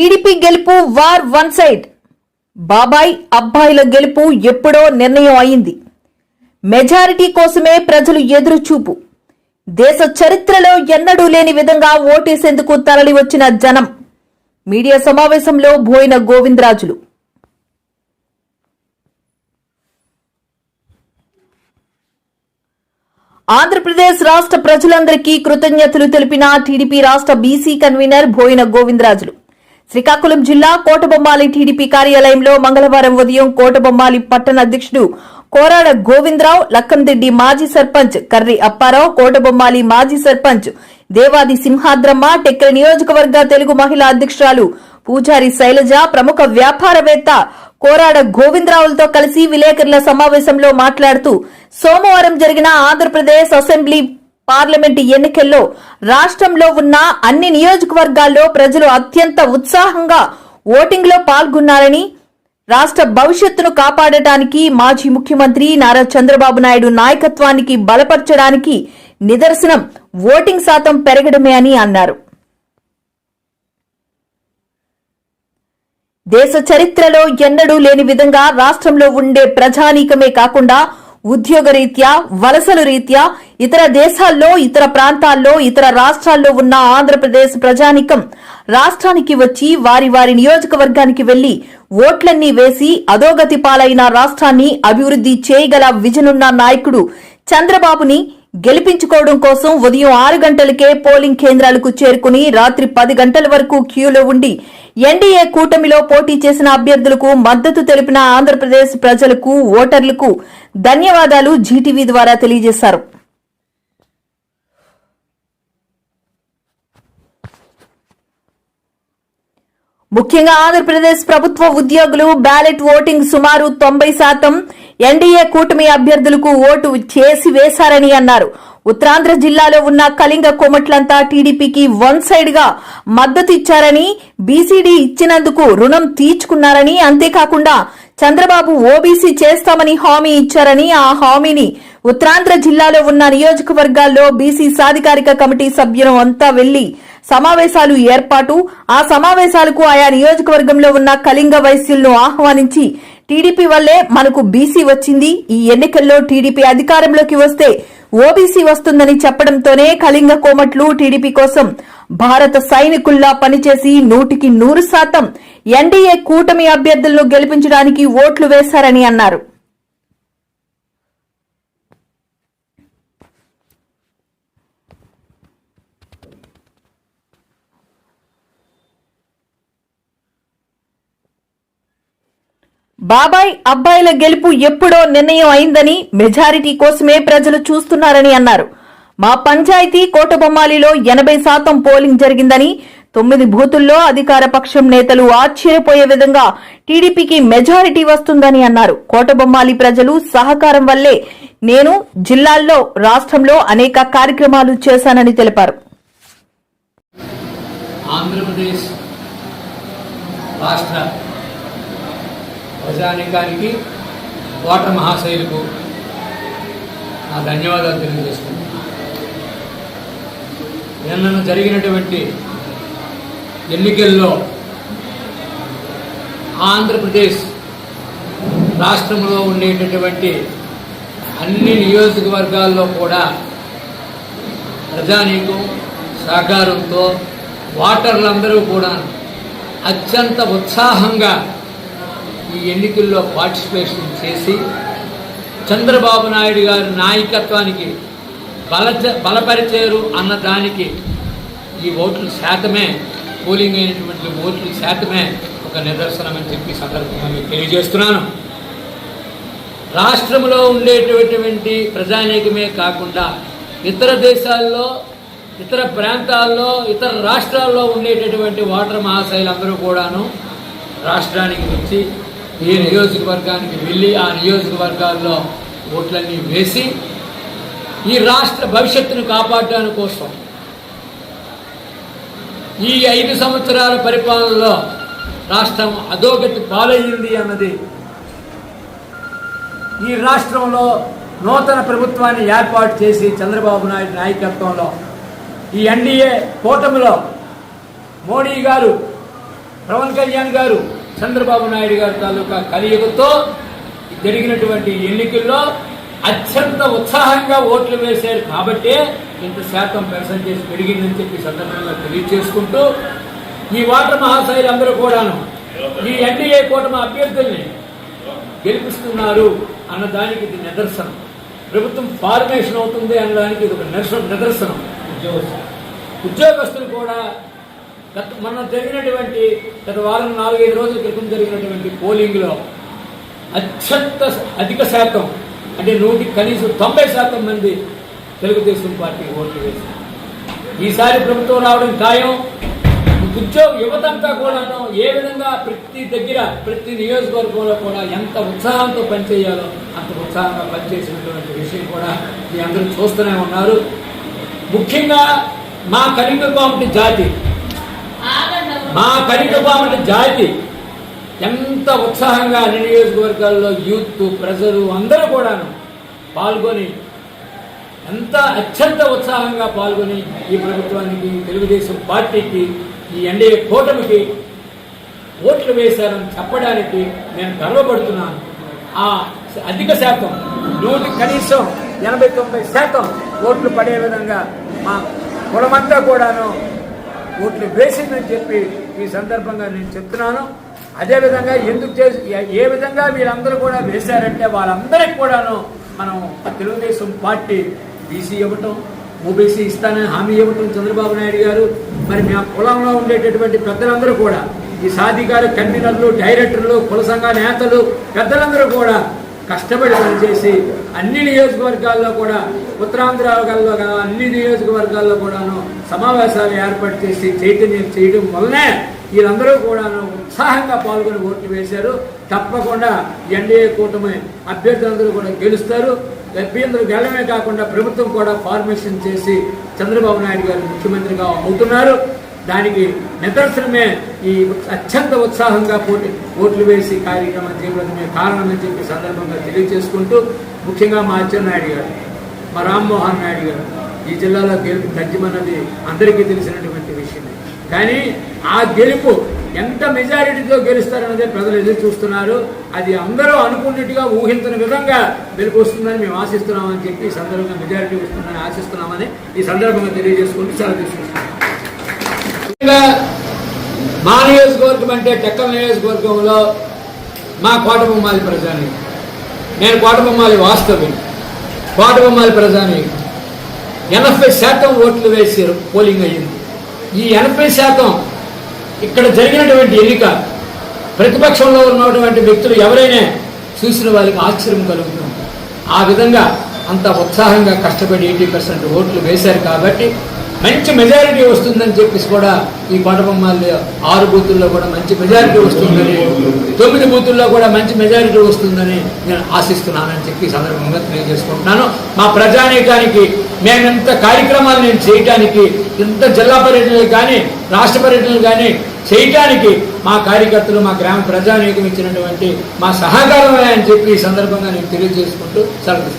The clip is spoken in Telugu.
టీడీపీ గెలుపు వార్ వన్ సైడ్. బాబాయ్ అబ్బాయిల గెలుపు ఎప్పుడో నిర్ణయం అయింది. మెజారిటీ కోసమే ప్రజలు ఎదురు చూపు దేశ చరిత్రలో ఎన్నడూ లేని విధంగా ఓటేసేందుకు తరలి వచ్చిన జనం. మీడియా సమావేశంలో బోయిన గోవిందరాజులు. ఆంధ్రప్రదేశ్ రాష్ట్ర ప్రజలందరికీ కృతజ్ఞతలు తెలిపిన టీడీపీ రాష్ట్ర బీసీ కన్వీనర్ బోయిన గోవిందరాజులు. శ్రీకాకుళం జిల్లా కోటబొమ్మాలి టీడీపీ కార్యాలయంలో మంగళవారం ఉదయం కోటబొమ్మాలి పట్టణ అధ్యక్షుడు కోరాడ గోవిందరావు లక్కందెడ్డి మాజీ సర్పంచ్ కర్రి అప్పారావు కోటబొమ్మాలి మాజీ సర్పంచ్ దేవాది సింహాద్రమ్మ టెక్కల నియోజకవర్గ తెలుగు మహిళా అధ్యక్షురాలు పూజారి శైలజ ప్రముఖ వ్యాపారవేత్త కోరాడ గోవిందరావులతో కలిసి విలేకరుల సమావేశంలో మాట్లాడుతూ సోమవారం జరిగిన ఆంధ్రప్రదేశ్ అసెంబ్లీ పార్లమెంటు ఎన్నికల్లో రాష్ట్రంలో ఉన్న అన్ని నియోజకవర్గాల్లో ప్రజలు అత్యంత ఉత్సాహంగా ఓటింగ్లో పాల్గొన్నారని రాష్ట్ర భవిష్యత్తును కాపాడటానికి మాజీ ముఖ్యమంత్రి నారా చంద్రబాబు నాయుడు నాయకత్వానికి బలపరచడానికి నిదర్శనం ఓటింగ్ శాతం పెరగడమే అని అన్నారు. దేశ చరిత్రలో ఎన్నడూ లేని విధంగా రాష్ట్రంలో ఉండే ప్రజానీకమే కాకుండా ఉద్యోగ రీత్యా వలసలు రీత్యా ఇతర దేశాల్లో ఇతర ప్రాంతాల్లో ఇతర రాష్ట్రాల్లో ఉన్న ఆంధ్రప్రదేశ్ ప్రజానికం. రాష్ట్రానికి వచ్చి వారి వారి నియోజకవర్గానికి వెళ్ళి ఓట్లన్నీ వేసి అధోగతి పాలైన రాష్ట్రాన్ని అభివృద్ధి చేయగల విజనున్న నాయకుడు చంద్రబాబుని గెలిపించుకోవడం కోసం ఉదయం ఆరు గంటలకే పోలింగ్ కేంద్రాలకు చేరుకుని రాత్రి పది గంటల వరకు క్యూలో ఉండి ఎన్డీఏ కూటమిలో పోటీ చేసిన అభ్యర్థులకు మద్దతు తెలిపిన ఆంధ్రప్రదేశ్ ప్రజలకు ఓటర్లకు ధన్యవాదాలు జీటీవీ ద్వారా తెలియజేశారు. ముఖ్యంగా ఆంధ్రప్రదేశ్ ప్రభుత్వ ఉద్యోగులు బ్యాలెట్ ఓటింగ్ సుమారు తొంభై శాతం ఎన్డీఏ కూటమి అభ్యర్థులకు ఓటు చేసి వేశారని అన్నారు. ఉత్తరాంధ్ర జిల్లాలో ఉన్న కళింగ కొమట్లంతా టీడీపీకి వన్ సైడ్గా మద్దతు ఇచ్చారని బీసీడీ ఇచ్చినందుకు రుణం తీర్చుకున్నారని అంతేకాకుండా చంద్రబాబు ఓబీసీ చేస్తామని హామీ ఇచ్చారని ఆ హామీని ఉత్తరాంధ్ర జిల్లాలో ఉన్న నియోజకవర్గాల్లో బీసీ సాధికారిక కమిటీ సభ్యులు అంతా వెళ్ళి సమావేశాలు ఏర్పాటు ఆ సమావేశాలకు ఆయా నియోజకవర్గంలో ఉన్న కళింగ వైశ్యులను ఆహ్వానించి టీడీపీ వల్లే మనకు బీసీ వచ్చింది. ఈ ఎన్నికల్లో టీడీపీ అధికారంలోకి వస్తే ఓబీసీ వస్తుందని చెప్పడంతోనే కళింగ కోమట్లు టీడీపీ కోసం భారత సైనికుల్లా పనిచేసి నూటికి నూరు శాతం ఎన్డీఏ కూటమి అభ్యర్థులను గెలిపించడానికి ఓట్లు వేశారని అన్నారు. బాబాయ్ అబ్బాయిల గెలుపు ఎప్పుడో నిర్ణయం అయిందని మెజారిటీ కోసమే ప్రజలు చూస్తున్నారని అన్నారు. మా పంచాయతీ కోటబొమ్మాలిలో ఎనభై శాతం పోలింగ్ జరిగిందని తొమ్మిది బూతుల్లో అధికార పక్షం నేతలు ఆశ్చర్యపోయే విధంగా టీడీపీకి మెజారిటీ వస్తుందని అన్నారు. కోటబొమ్మాలి ప్రజలు సహకారం వల్లే నేను జిల్లాల్లో రాష్ట్రంలో అనేక కార్యక్రమాలు చేశానని తెలిపారు. ఆంధ్రప్రదేశ్ రాష్ట్ర ప్రజానీకానికి ఓటర్ మహాశైలకు నా ధన్యవాదాలు తెలియజేస్తున్నాను. నిన్న జరిగినటువంటి ఎన్నికల్లో ఆంధ్రప్రదేశ్ రాష్ట్రంలో ఉండేటటువంటి అన్ని నియోజకవర్గాల్లో కూడా ప్రజానీకం సహకారంతో ఓటర్లందరూ కూడా అత్యంత ఉత్సాహంగా ఈ ఎన్నికల్లో పార్టిసిపేషన్ చేసి చంద్రబాబు నాయుడు గారి నాయకత్వానికి బల బలపరిచారు అన్న దానికి ఈ ఓట్ల శాతమే పోలింగ్ అయినటువంటి ఓట్ల శాతమే ఒక నిదర్శనమని చెప్పి సందర్భంగా మీకు తెలియజేస్తున్నాను. రాష్ట్రంలో ఉండేటటువంటి ప్రజానీకమే కాకుండా ఇతర దేశాల్లో ఇతర ప్రాంతాల్లో ఇతర రాష్ట్రాల్లో ఉండేటటువంటి ఓటర్ మహాశైలందరూ కూడాను రాష్ట్రానికి వచ్చి ఈ నియోజకవర్గానికి వెళ్ళి ఆ నియోజకవర్గాల్లో ఓట్లన్నీ వేసి ఈ రాష్ట్ర భవిష్యత్తును కాపాడడానికి కోసం ఈ ఐదు సంవత్సరాల పరిపాలనలో రాష్ట్రం అధోగతి పాలయ్యింది అన్నది ఈ రాష్ట్రంలో నూతన ప్రభుత్వాన్ని ఏర్పాటు చేసి చంద్రబాబు నాయుడు నాయకత్వంలో ఈ ఎన్డీఏ కూటమిలో మోడీ గారు పవన్ కళ్యాణ్ గారు చంద్రబాబు నాయుడు గారి తాలూకా కలియుగతో జరిగినటువంటి ఎన్నికల్లో అత్యంత ఉత్సాహంగా ఓట్లు వేశారు. కాబట్టే ఇంత శాతం పర్సంటేజ్ పెరిగిందని చెప్పి సందర్భంగా తెలియజేసుకుంటూ ఈ ఓటర్ మహాశైలందరూ కూడాను ఈ ఎన్డీఏ కూటమి అభ్యర్థుల్ని గెలిపిస్తున్నారు అన్న దానికి ఇది నిదర్శనం. ప్రభుత్వం ఫార్మేషన్ అవుతుంది అన్నదానికి ఇది ఒక నిదర్శనం నిదర్శనం. ఉద్యోగస్తులు ఉద్యోగస్తులు కూడా గత మొన్న జరిగినటువంటి గత వారం నాలుగైదు రోజుల క్రితం జరిగినటువంటి పోలింగ్లో అత్యంత అధిక శాతం అంటే నూటికి కనీసం తొంభై శాతం మంది తెలుగుదేశం పార్టీ ఓట్లు వేశారు. ఈసారి ప్రభుత్వం రావడం ఖాయం. ఉద్యోగ యువత అంతా కూడాను ఏ విధంగా ప్రతి దగ్గర ప్రతి నియోజకవర్గంలో కూడా ఎంత ఉత్సాహంతో పనిచేయాలో అంత ఉత్సాహంగా పనిచేసినటువంటి విషయం కూడా మీ అందరూ చూస్తూనే ఉన్నారు. ముఖ్యంగా మా కలింగపామటి జాతి మా కలింగపామటి జాతి ఎంత ఉత్సాహంగా అన్ని నియోజకవర్గాల్లో యూత్ ప్రజలు అందరూ కూడాను పాల్గొని ఎంత అత్యంత ఉత్సాహంగా పాల్గొని ఈ ప్రభుత్వానికి తెలుగుదేశం పార్టీకి ఈ ఎన్డీఏ కూటమికి ఓట్లు వేశారని చెప్పడానికి నేను గర్వపడుతున్నాను. ఆ అధిక శాతం నూటి కనీసం ఎనభై తొంభై శాతం ఓట్లు పడే విధంగా మా కులమంతా కూడాను ఓట్లు వేసిందని చెప్పి ఈ సందర్భంగా నేను చెప్తున్నాను. అదేవిధంగా ఎందుకు చేసి ఏ- విధంగా వీళ్ళందరూ కూడా వేశారంటే వాళ్ళందరికీ కూడాను మనం తెలుగుదేశం పార్టీ బీసీ ఇవ్వటం ఓబీసీ ఇస్తానని హామీ ఇవ్వటం చంద్రబాబు నాయుడు గారు మరి మా కులంలో ఉండేటటువంటి పెద్దలందరూ కూడా ఈ సాధికార కన్వీనర్లు డైరెక్టర్లు కుల సంఘ నేతలు పెద్దలందరూ కూడా కష్టపడి పనిచేసి అన్ని నియోజకవర్గాల్లో కూడా ఉత్తరాంధ్రలో అన్ని నియోజకవర్గాల్లో కూడాను సమావేశాలు ఏర్పాటు చేసి చైతన్యం చేయడం వల్లనే వీళ్ళందరూ కూడా ఉత్సాహంగా పాల్గొని ఓట్లు వేశారు. తప్పకుండా ఎన్డీఏ కూటమి అభ్యర్థులందరూ కూడా గెలుస్తారు. అభ్యర్థులు గెలవమే కాకుండా ప్రభుత్వం కూడా ఫార్మేషన్ చేసి చంద్రబాబు నాయుడు గారు ముఖ్యమంత్రిగా అవుతున్నారు. దానికి నిదర్శనమే ఈ అత్యంత ఉత్సాహంగా పోటీ ఓట్లు వేసి కార్యక్రమం చేయడమే కారణమని చెప్పి సందర్భంగా తెలియజేసుకుంటూ ముఖ్యంగా మా అచ్చెన్నాయుడు గారు మా రామ్మోహన్ నాయుడు గారు ఈ జిల్లాలో గెలుపు తథ్యమన్నది అందరికీ తెలిసినటువంటి విషయమే. కానీ ఆ గెలుపు ఎంత మెజారిటీతో గెలుస్తారన్నదే ప్రజలు ఎదురు చూస్తున్నారు. అది అందరూ అనుకున్నట్టుగా ఊహించిన విధంగా గెలుపు వస్తుందని మేము ఆశిస్తున్నామని చెప్పి ఈ సందర్భంగా మెజారిటీ వస్తుందని ఆశిస్తున్నామని ఈ సందర్భంగా తెలియజేసుకుంటూ చాలా తీసుకుంటున్నాం. మా నియోజకవర్గం అంటే టెక్కల నియోజకవర్గంలో మా కోటబొమ్మాలి ప్రజాని నేను కోటబొమ్మాలి వాస్తవ్యం కోటబొమ్మాలి ప్రజాని ఎనభై శాతం ఓట్లు వేసారు పోలింగ్ అయ్యింది. ఈ ఎనభై శాతం ఇక్కడ జరిగినటువంటి ఎన్నిక ప్రతిపక్షంలో ఉన్నటువంటి వ్యక్తులు ఎవరైనా చూసిన వాళ్ళకి ఆశ్చర్యం కలుగుతుంది. ఆ విధంగా అంత ఉత్సాహంగా కష్టపడి ఎయిటీ పర్సెంట్ ఓట్లు వేశారు కాబట్టి మంచి మెజారిటీ వస్తుందని చెప్పేసి కూడా ఈ కోటబొమ్మాలి ఆరు బూతుల్లో కూడా మంచి మెజారిటీ వస్తుందని తొమ్మిది బూతుల్లో కూడా మంచి మెజారిటీ వస్తుందని నేను ఆశిస్తున్నానని చెప్పి సందర్భంగా తెలియజేసుకుంటున్నాను. మా ప్రజానీకానికి మేము ఇంత కార్యక్రమాలు నేను చేయటానికి ఇంత జిల్లా పర్యటనలు కానీ రాష్ట్ర పర్యటనలు కానీ చేయటానికి మా కార్యకర్తలు మా గ్రామ ప్రజానీకం ఇచ్చినటువంటి మా సహకారమే అని చెప్పి ఈ సందర్భంగా నేను తెలియజేసుకుంటూ సెలవు